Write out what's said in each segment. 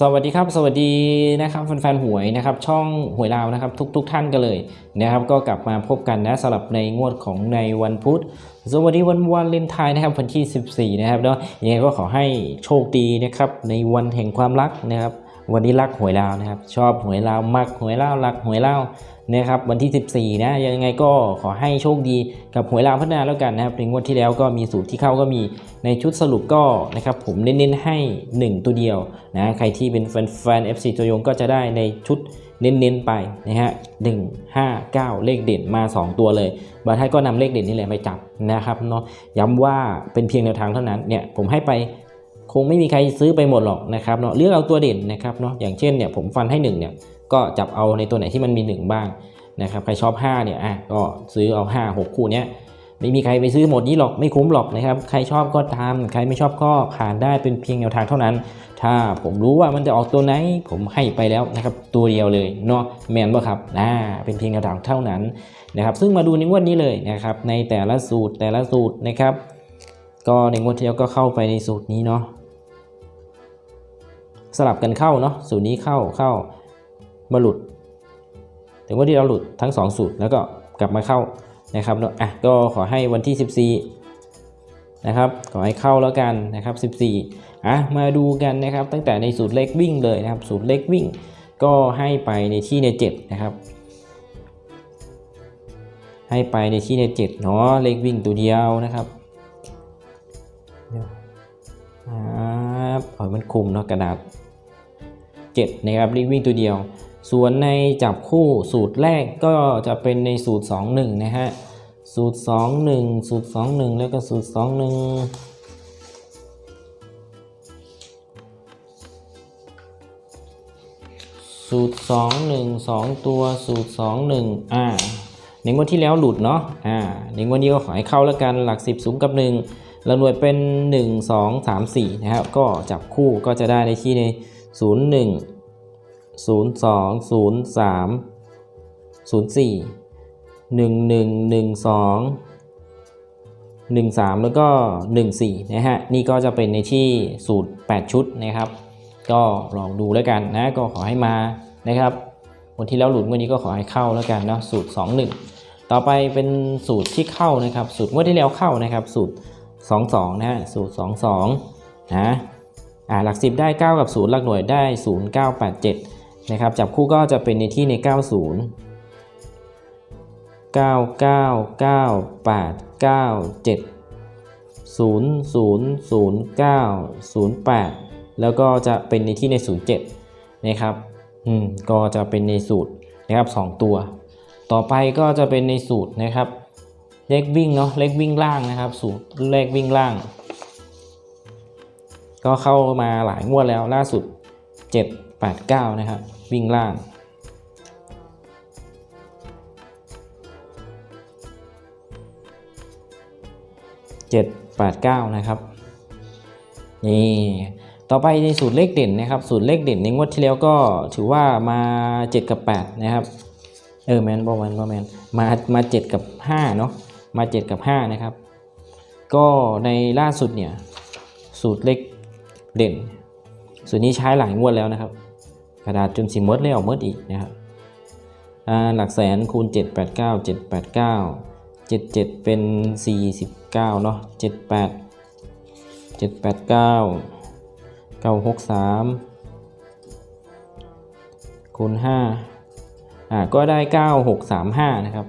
สวัสดีครับ สวัสดีนะครับแฟนๆหวยนะครับ ช่องหวยลาวนะครับ ทุกๆทท่านกันเลยนะครับ ก็กลับมาพบกันนะสำหรับในงวดของในวันพุธสวัสดีวันวันเลนไทายนะครับวันที่ 14 นะครับเนาะยังไงก็ขอให้โชคดีนะครับ ในวันแห่งความรักนะครับ วันนี้รักหวยลาวนะครับ ชอบหวยลาวมักหวยลาวรักหวยลาว นะครับวันที่ 14 นะยังไงก็ขอให้โชคดีกับหวยลาวพัฒนาแล้วกันนะครับในงวดที่แล้วก็มีสูตรที่เข้าก็มีในชุดสรุปก็นะครับผมเน้นๆให้ 1 ตัวเดียวนะใครที่เป็นแฟนแฟน FC ตัวยงก็จะได้ในชุดเน้นๆไปนะฮะหนึ่งห้าเก้าเลขเด่นมา 2 ตัวเลยบางท่านก็นำเลขเด่นนี่แหละไปจับนะครับเนาะย้ำว่าเป็นเพียงแนวทางเท่านั้นเนี่ยผมให้ไปคงไม่มีใครซื้อไปหมดหรอกนะครับเนาะเลือกเอาตัวเด่นนะครับเนาะอย่างเช่นเนี่ยผมฟันให้1เนี่ย ก็จับเอาในตัวไหนที่มันมี 1 บ้างนะครับใครชอบ5เนี่ยอะก็ซื้อเอา 5 6 คู่เนี้ยไม่มีใครไปซื้อหมดนี้หรอกไม่คุ้มหรอกนะครับใครชอบก็ตามใครไม่ชอบก็ผ่านได้เป็นเพียงแนวทางเท่านั้น ถ้าผมรู้ว่ามันจะออกตัวไหนผมให้ไปแล้วนะครับตัวเดียวเลยเนาะแมนบ่ครับอ่าเป็นเพียงแนวทางเท่านั้นนะครับซึ่งมาดูในงวดนี้เลยนะครับในแต่ละสูตรแต่ละสูตรนะครับ ก็ในงวดที่แล้วก็เข้าไปในสูตรนี้เนาะสลับกันเข้าเนาะสูตรนี้เข้าเข้า มาหลุด ถึงว่าที่เราหลุดทั้ง 2 สูตรแล้วก็กลับมาเข้านะครับเนาะอะก็ขอให้วันที่ 14นะครับขอให้เข้าแล้วกันนะครับ 14อะมาดูกันนะครับตั้งแต่ในสูตรเล็กวิ่งเลยนะครับ สูตรเล็กวิ่ง ก็ให้ไปในที่ใน7นะครับ ให้ไปในที่ใน7เนาะเล็กวิ่งตัวเดียวนะครับเดี๋ยวครับเอมันคุมเนาะกระดาษ7นะครับรีบวิ่งตัวเดียว ส่วนในจับคู่สูตรแรกก็จะเป็นในสูตร 2 1 นะฮะ สูตร 2 1 สูตร 2 1 แล้วก็สูตร 2 1สูตร2 1 2 ตัวสูตร 2 1 อ่าในงวดที่แล้วหลุดเนาะอ่าในงวดนี้ก็ขอให้เข้าแล้วกันหลัก 10สูงกับ1เราหน่วยเป็น 1 2 3 4 นะครับ ก็จับคู่ก็จะได้ในที่ใน 0 1 0 2 0 3 0 4 1 1 1 2 1 3 แล้วก็ 1 4 นะฮะ นี่ก็จะเป็นในที่สูตร 8 ชุดนะครับ ก็ลองดูแล้วกันนะ ก็ขอให้มานะครับ วันที่แล้วหลุดวันนี้ก็ขอให้เข้าแล้วกันเนาะ สูตร 2 1 ต่อไปเป็นสูตรที่เข้านะครับ สูตรงวันที่แล้วเข้านะครับ สูตร 2 2 นะฮะ สูตร 2 2 นะ อ่า หลัก 10 ได้ 9 กับ 0 หลักหน่วยได้ 0 9 8 7 นะครับจับคู่ก็จะเป็นในที่ใน 90 9 9 9 8 9 7 0 0 0 9 0 8 แล้วก็จะเป็นในที่ใน 07 นะครับอืมก็จะเป็นในสูตรนะครับ 2 ตัว ต่อไปก็จะเป็นในสูตรนะครับเลขวิ่งเนาะเลขวิ่งล่างนะครับ สูตรเลขวิ่งล่าง ก็เข้ามาหลายงวดแล้วล่าสุด 7 8 9 นะครับ วิ่งล่าง7 8 9นะครับ นี่ ต่อไปในสูตรเลขเด่นนะครับ สูตรเลขเด่นในงวดที่แล้วก็ถือว่ามา 7 กับ 8 นะครับ เออแมนบอแมนบอแมนมามา 7 กับ 5 เนาะมา 7 กับ 5 นะครับ ก็ในล่าสุดเนี่ย สูตรเลขเด่นสูตรนี้ใช้หลายงวดแล้วนะครับ กระดาษจนสีมดเลยออกมดอีกนะครับหลักแสนคูณ 7 8 9 7 8 9 7 7 เป็น 49เนาะ78 7 8 9 9 6 3คูณ5อ่าก็ได้ 9 6 3 5 นะครับ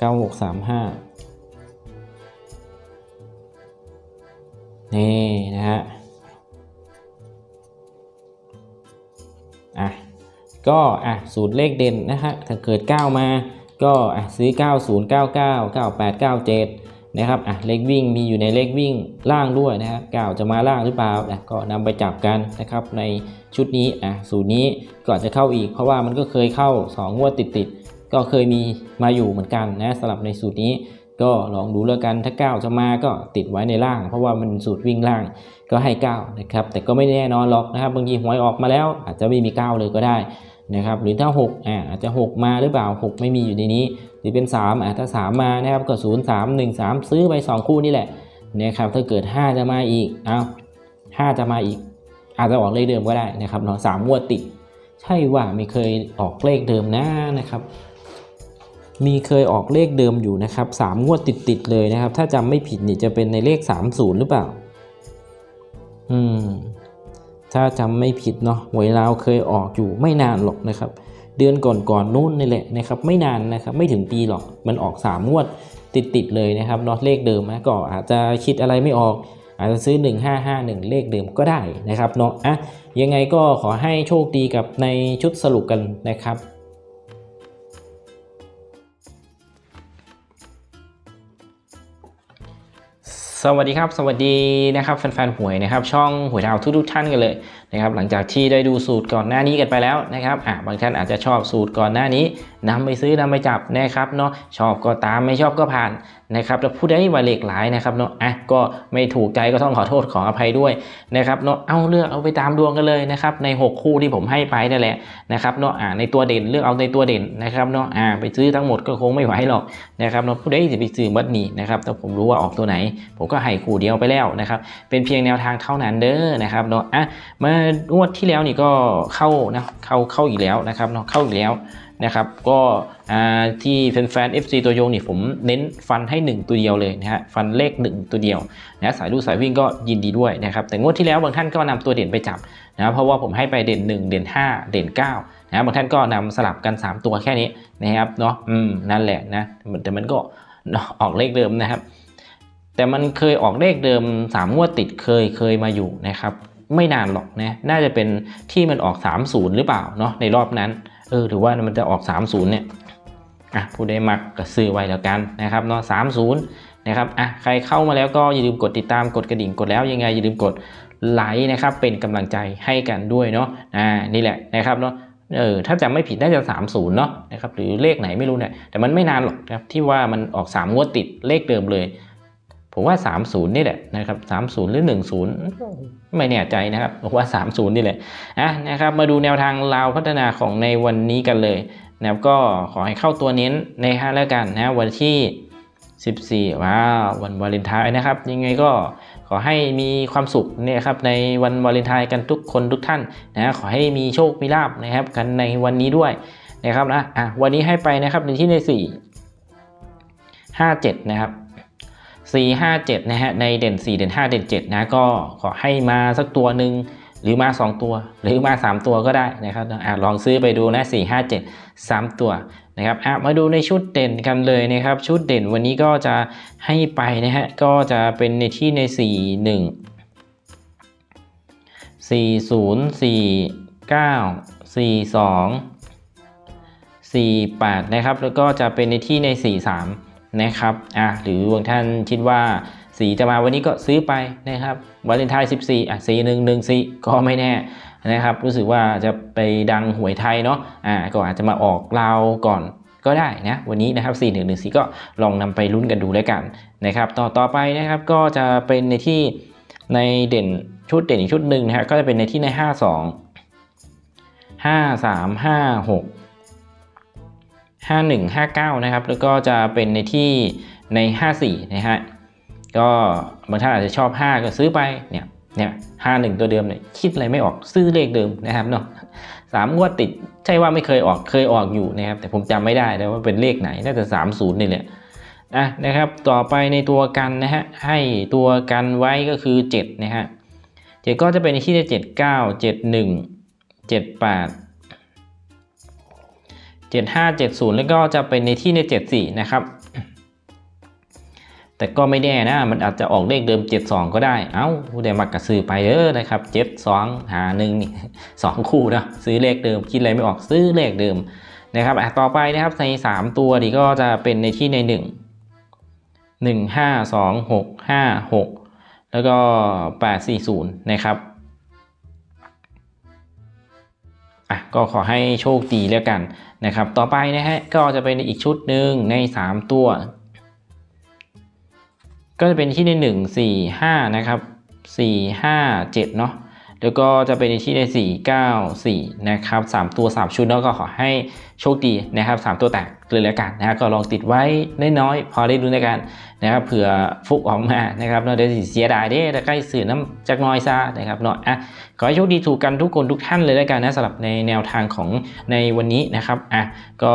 9 6 3 5 นี่นะฮะ อะก็อะสูตรเลขเด่นนะฮะถ้าเกิด 9 มาก็อะซื้อ 90 99 98 97นะครับอะเลขวิ่งมีอยู่ในเลขวิ่งล่างด้วยนะฮะ9จะมาล่างหรือเปล่าอะก็นำไปจับกันนะครับในชุดนี้อะสูตรนี้ก็อาจจะเข้าอีก เพราะว่ามันก็เคยเข้า 2 งวดติดๆก็เคยมีมาอยู่เหมือนกันนะสำหรับในสูตรนี้ ก็ลองดูแล้วกันถ้าก้าวจะมาก็ติดไว้ในล่าง เพราะว่ามันสูตรวิ่งล่างก็ให้ก้าวนะครับแต่ก็ไม่แน่นอนหรอกนะครับบางทีหวยออกมาแล้ว อาจจะไม่มีก้าวเลยก็ได้นะครับหรือถ้า6อ่าอาจจะ 6 มาหรือเปล่า 6 ไม่มีอยู่ในนี้ หรือเป็น3อ่าถ้า 3 มานะครับก็ 0 3 1 3 ซื้อไป 2 คู่นี่แหละนะครับถ้าเกิด 5 จะมาอีกเอา5จะมาอีก อาจจะออกเลขเดิมก็ได้นะครับเนาะสามงวดติด ใช่ว่าไม่เคยออกเลขเดิมนะนะครับ มีเคยออกเลขเดิมอยู่นะครับสามงวดติดๆเลยนะครับ ถ้าจำไม่ผิดนี่จะเป็นในเลข 30 หรือเปล่า อืม ถ้าจำไม่ผิดเนาะหวยลาวเคยออกอยู่ไม่นานหรอกนะครับ เดือนก่อนๆนู้นนี่แหละนะครับ ไม่นานนะครับ ไม่ถึงปีหรอก มันออกสามงวดติดๆเลยนะครับเนาะเลขเดิมนะก็อาจจะคิดอะไรไม่ออก อาจจะซื้อ 1551 เลขเดิมก็ได้นะครับเนาะอะยังไงก็ขอให้โชคดีกับในชุดสรุปกันนะครับ สวัสดีครับ สวัสดีนะครับแฟนๆหวยนะครับ ช่องหวยดาวทุกๆท่านกันเลย นะครับ หลังจากที่ได้ดูสูตรก่อนหน้านี้กันไปแล้วนะครับอะบางท่านอาจจะชอบสูตรก่อนหน้านี้นำไปซื้อนำไปจับนะครับเนาะชอบก็ตามไม่ชอบก็ผ่านนะครับแล้วผู้ใดว่าเหล็กหลายนะครับเนาะอะก็ไม่ถูกใจก็ต้องขอโทษขออภัยด้วยนะครับเนาะเอาเลือกเอาไปตามดวงกันเลยนะครับใน 6 คู่ที่ผมให้ไปนั่นแหละนะครับเนาะอ่าในตัวเด่นเลือกเอาในตัวเด่นนะครับเนาะอ่าไปซื้อทั้งหมดก็คงไม่ไหวหรอกนะครับเนาะผู้ใดจะไปซื้อบัดนี้นะครับแต่ผมรู้ว่าออกตัวไหน ผมก็ให้คู่เดียวไปแล้วนะครับเป็นเพียงแนวทางเท่านั้นเด้อนะครับเนาะอะมางวดที่แล้วนี่ก็เข้านะเข้าเข้าอีกแล้วนะครับเนาะเข้าอีกแล้วนะครับ ก็ที่แฟนๆ FC ตัวยงนี่ผมเน้นฟันให้ 1 ตัวเดียวเลยนะฮะฟันเลข 1 ตัวเดียวนะสายดูสายวิ่งก็ยินดีด้วยนะครับแต่งวดที่แล้วบางท่านก็นำตัวเด่นไปจับนะเพราะว่าผมให้ไปเด่น 1 เด่น 5 เด่น 9นะบางท่านก็นำสลับกัน 3 ตัวแค่นี้นะครับเนาะอืมนั่นแหละนะแต่มันก็ออกเลขเดิมนะครับ แต่มันเคยออกเลขเดิม 3 งวดติดเคยเคยมาอยู่นะครับ ไม่นานหรอกนะน่าจะเป็นที่มันออก 30 หรือเปล่าเนาะในรอบนั้นเออหรือว่ามันจะออก 30 เนี่ยอะผู้ใดมักก็ซื้อไว้แล้วกันนะครับเนาะ30นะครับอะใครเข้ามาแล้วก็อย่าลืมกดติดตามกดกระดิ่งกดแล้วยังไงอย่าลืมกดไลค์นะครับเป็นกำลังใจให้กันด้วยเนาะอ่านี่แหละนะครับเนาะเออถ้าจำไม่ผิดน่าจะ 30 เนาะนะครับหรือเลขไหนไม่รู้เนี่ยแต่มันไม่นานหรอกนะครับที่ว่ามันออก 3 งวดติดเลขเดิมเลย ผมว่า 30 นี่แหละนะครับ30 หรือ 10 ไม่แน่ใจนะครับผมว่า 30 นี่แหละอะนะครับมาดูแนวทางลาวพัฒนาของในวันนี้กันเลยนะครับก็ขอให้เข้าตัวเน้นในฮะแล้วกันนะวันที่ 14 ว้าววันวาเลนไทน์นะครับ ยังไงก็ขอให้มีความสุขเนี่ยครับในวันวาเลนไทน์กันทุกคนทุกท่านนะขอให้มีโชคมีลาบนะครับกันในวันนี้ด้วยนะครับนะอะวันนี้ให้ไปนะครับในที่ใน 4 57 นะครับ 4 5 7นะฮะในเด่น 4 เด่น 5 เด่น7นะก็ขอให้มาสักตัวหนึ่งหรือมา 2 ตัว หรือมา 3 ตัวก็ได้นะครับอะลองซื้อไปดูนะ4 5 7 3 ตัวนะครับอะมาดูในชุดเด่นกันเลยนะครับ ชุดเด่นวันนี้ก็จะให้ไปนะฮะก็จะเป็นในที่ใน 4 1 4 0 4 9 4 2 4 8นะครับแล้วก็จะเป็นในที่ใน 4 3 นะครับอะหรือบางท่านคิดว่าสีจะมาวันนี้ก็ซื้อไปนะครับวาเลนไทน์14อะสีหนึ่งหนึ่งสีก็ไม่แน่นะครับ รู้สึกว่าจะไปดังหวยไทยเนาะอ่าก็อาจจะมาออกลาวก่อนก็ได้นะวันนี้นะครับ 4 1 1 4 ก็ลองนำไปลุ้นกันดูแล้วกันนะครับ ต่อต่อไปนะครับก็จะเป็นในที่ในเด่นชุดเด่นอีกชุดหนึ่งนะฮะก็จะเป็นในที่ใน 5 2 5 3 5 6 51 59 นะครับ แล้วก็จะเป็นในที่ใน 54 นะฮะ ก็บางท่านอาจจะชอบ 5 ก็ซื้อไป เนี่ย เนี่ย51 ตัวเดิมเนี่ย คิดอะไรไม่ออก ซื้อเลขเดิมนะครับเนาะสามงวดติด ใช่ว่าไม่เคยออก เคยออกอยู่นะครับ แต่ผมจำไม่ได้แล้วว่าเป็นเลขไหน น่าจะ 30 นี่แหละอะนะครับ ต่อไปในตัวกันนะฮะ ให้ตัวกันไว้ก็คือ 7 นะฮะเจ็ดก็จะเป็นในที่ 7 9 7 75 70 แล้วก็จะเป็นในที่ใน 74 นะครับ แต่ก็ไม่แน่นะ มันอาจจะออกเลขเดิม 72 ก็ได้ เอ้าผู้ใดมักกระซื้อไปเออนะครับ 72 หาหนึ่งนี่2คู่นะซื้อเลขเดิมคิดอะไรไม่ออกซื้อเลขเดิมนะครับอะต่อไปนะครับใน 3 ตัวนี่ก็จะเป็นในที่ใน 1 1 5 2 6 5 6 แล้วก็ 840 นะครับ อะก็ขอให้โชคดีแล้วกันนะครับ ต่อไปนะฮะก็จะเป็นอีกชุดหนึ่งใน 3 ตัว ก็จะเป็นที่ในหนึ่งสี่ห้านะครับสี่ห้าเจ็ดเนาะ แล้วก็จะเป็นที่ในสี่เก้าสี่นะครับสามตัวสามชุดแล้วก็ขอให้โชคดีนะครับสามตัวแตกเลยแล้วกันนะ ก็ลองติดไว้น้อยๆ พอได้รู้ในกันนะครับเผื่อฟุกออกมานะครับเนาะเดี๋ยวเสียดายเด้แต่ใกล้สื่อน้ำจากน้อยซะนะครับเนาะอะขอให้โชคดีถูกกันทุกคนทุกท่านเลยแล้วกันนะสำหรับในแนวทางของในวันนี้นะครับอะก็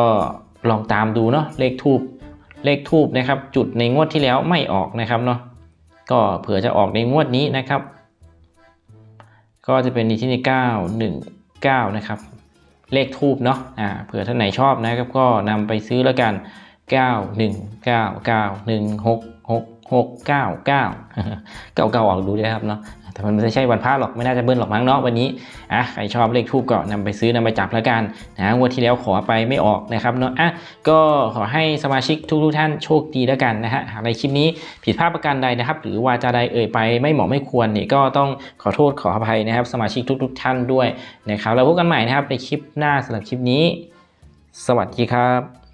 ลองตามดูเนาะเลขทูบเลขทูบนะครับ จุดในงวดที่แล้วไม่ออกนะครับเนาะก็เผื่อจะออกในงวดนี้นะครับ ก็จะเป็นที่ใน9 1 9 นะครับ เลขทูบเนาะอ่าเผื่อท่านไหนชอบนะครับ ก็นำไปซื้อแล้วกัน 9 1 9 9 1 6 6 6 9 9 เก่าๆออกดูด้วยครับเนาะแต่มันไม่ใช่วันพระหรอกไม่น่าจะเบิ้ลหรอกมั้งเนาะวันนี้อะใครชอบเลขทูบก็นำไปซื้อนำไปจับแล้วกันนะงวดที่แล้วขอไปไม่ออกนะครับเนาะอะก็ขอให้สมาชิกทุกทุกๆท่านโชคดีแล้วกันนะฮะหากในคลิปนี้ผิดพลาดประการใดนะครับ หรือวาจาใดเอ่ยไปไม่เหมาะไม่ควรเนี่ยก็ต้องขอโทษขออภัยนะครับ สมาชิกทุก ๆ ท่านด้วยนะครับแล้วพบกันใหม่นะครับในคลิปหน้าสำหรับคลิปนี้ สวัสดีครับ